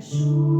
Jesús.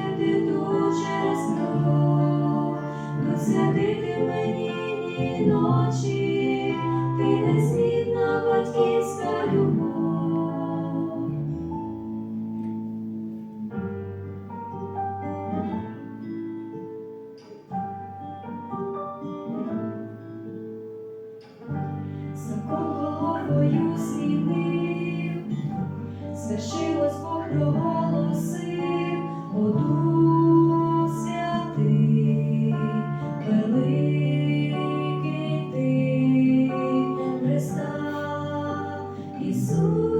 все шилось Бог проголосив, Оду ти, Христа Ісус.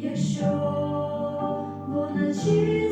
якщо вона чиста.